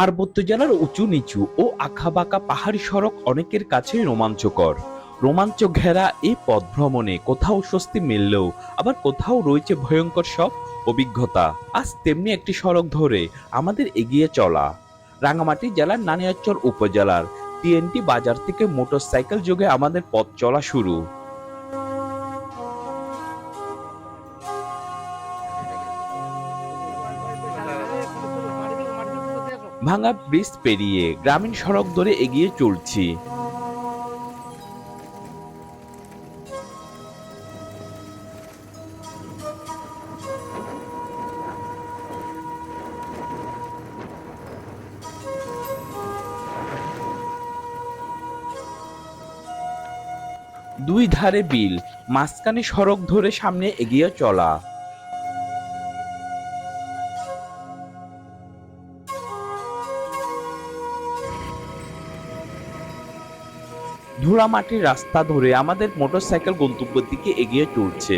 পার্বত্য জেলার উঁচু নিচু ও আঁকাবাঁকা পাহাড়ি সড়ক অনেকের কাছে রোমাঞ্চকর। রোমাঞ্চ ঘেরা এই পথ ভ্রমণে কোথাও স্বস্তি মিললেও আবার কোথাও রয়েছে ভয়ঙ্কর সব অভিজ্ঞতা। আজ তেমনি একটি সড়ক ধরে আমাদের এগিয়ে চলা। রাঙামাটি জেলার নানিয়াচর উপজেলার টিএনটি বাজার থেকে মোটরসাইকেল যোগে আমাদের পথ চলা শুরু। ভাঙা ব্রিজ পেরিয়ে গ্রামীণ সড়ক ধরে এগিয়ে চলছি। দুই ধারে বিল, মাঝখানে সড়ক ধরে সামনে এগিয়ে চলা। ধুলা মাটির রাস্তা ধরে আমাদের মোটরসাইকেল গন্তব্যের দিকে এগিয়ে চলছে।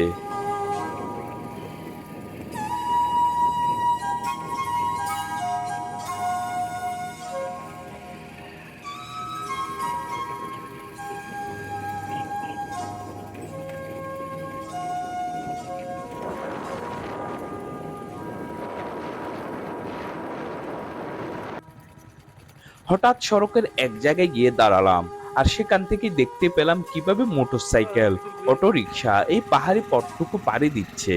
হঠাৎ সড়কের এক জায়গায় গিয়ে দাঁড়ালাম। আর সেখান থেকে দেখতে পেলাম কীভাবে মোটরসাইকেল অটো রিক্সা এই পাহাড়ি পথটুকু পাড়ি দিচ্ছে।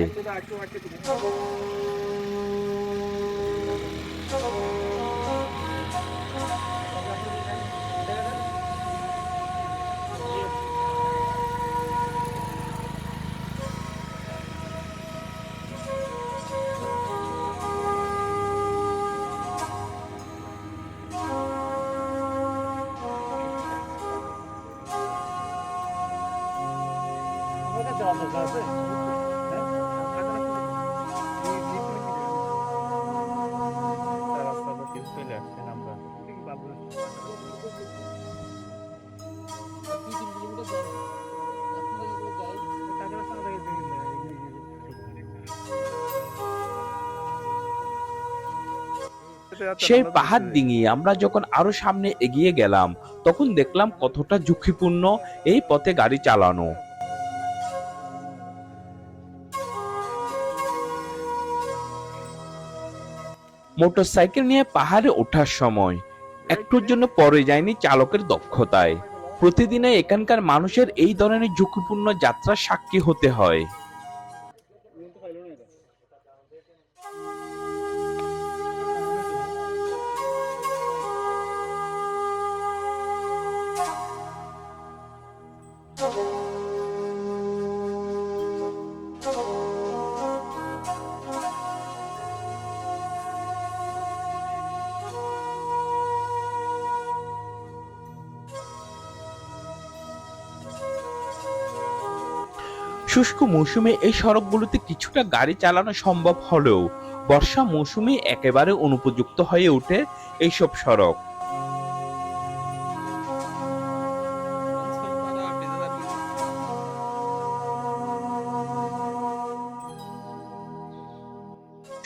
সেই পাহাড় ডিঙিয়ে আমরা যখন আরও সামনে এগিয়ে গেলাম, তখন দেখলাম কতটা ঝুঁকিপূর্ণ এই পথে গাড়ি চালানো। মোটরসাইকেল নিয়ে পাহাড়ে ওঠার সময়। একটুর জন্য পরে যায়নি চালকের দক্ষতায়। প্রতিদিনে এখানকার মানুষের এই ধরনের ঝুঁকিপূর্ণ যাত্রা সাক্ষী হতে হয়। শুষ্ক মৌসুমে এই সড়কগুলোতে কিছুটা গাড়ি চালানো সম্ভব হলেও বর্ষা মৌসুমে একেবারে অনুপযুক্ত হয়ে ওঠে এইসব সড়ক।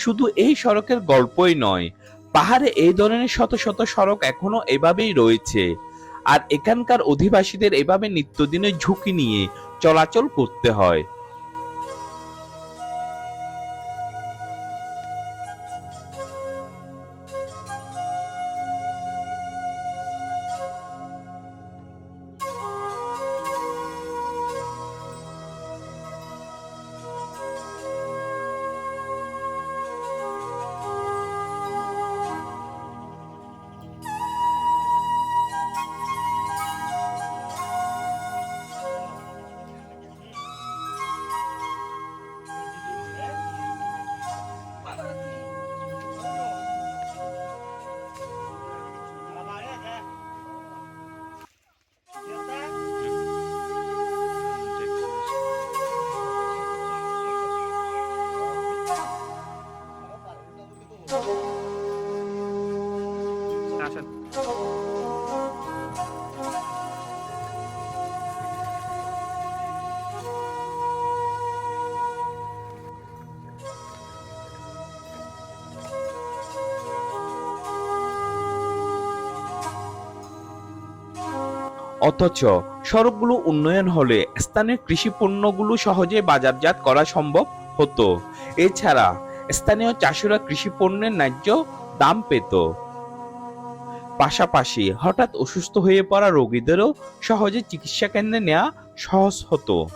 শুধু এই সড়কের গল্পই নয়, পাহাড়ে এই ধরনের শত শত সড়ক এখনও এভাবেই রয়েছে। আর এখানকার অধিবাসীদের এভাবে নিত্যদিনের ঝুঁকি নিয়ে চলাচল করতে হয়। অথচ সড়কগুলো উন্নয়ন হলে স্থানীয় কৃষি পণ্যগুলো সহজে বাজারজাত করা সম্ভব হতো। এছাড়া স্থানীয় চাষিরা কৃষি পণ্যের ন্যায্য দাম পেত। পাশাপাশি হঠাৎ অসুস্থ হয়ে পড়া রোগীদেরও সহজে চিকিৎসা কেন্দ্রে নেওয়া সহজ হতো।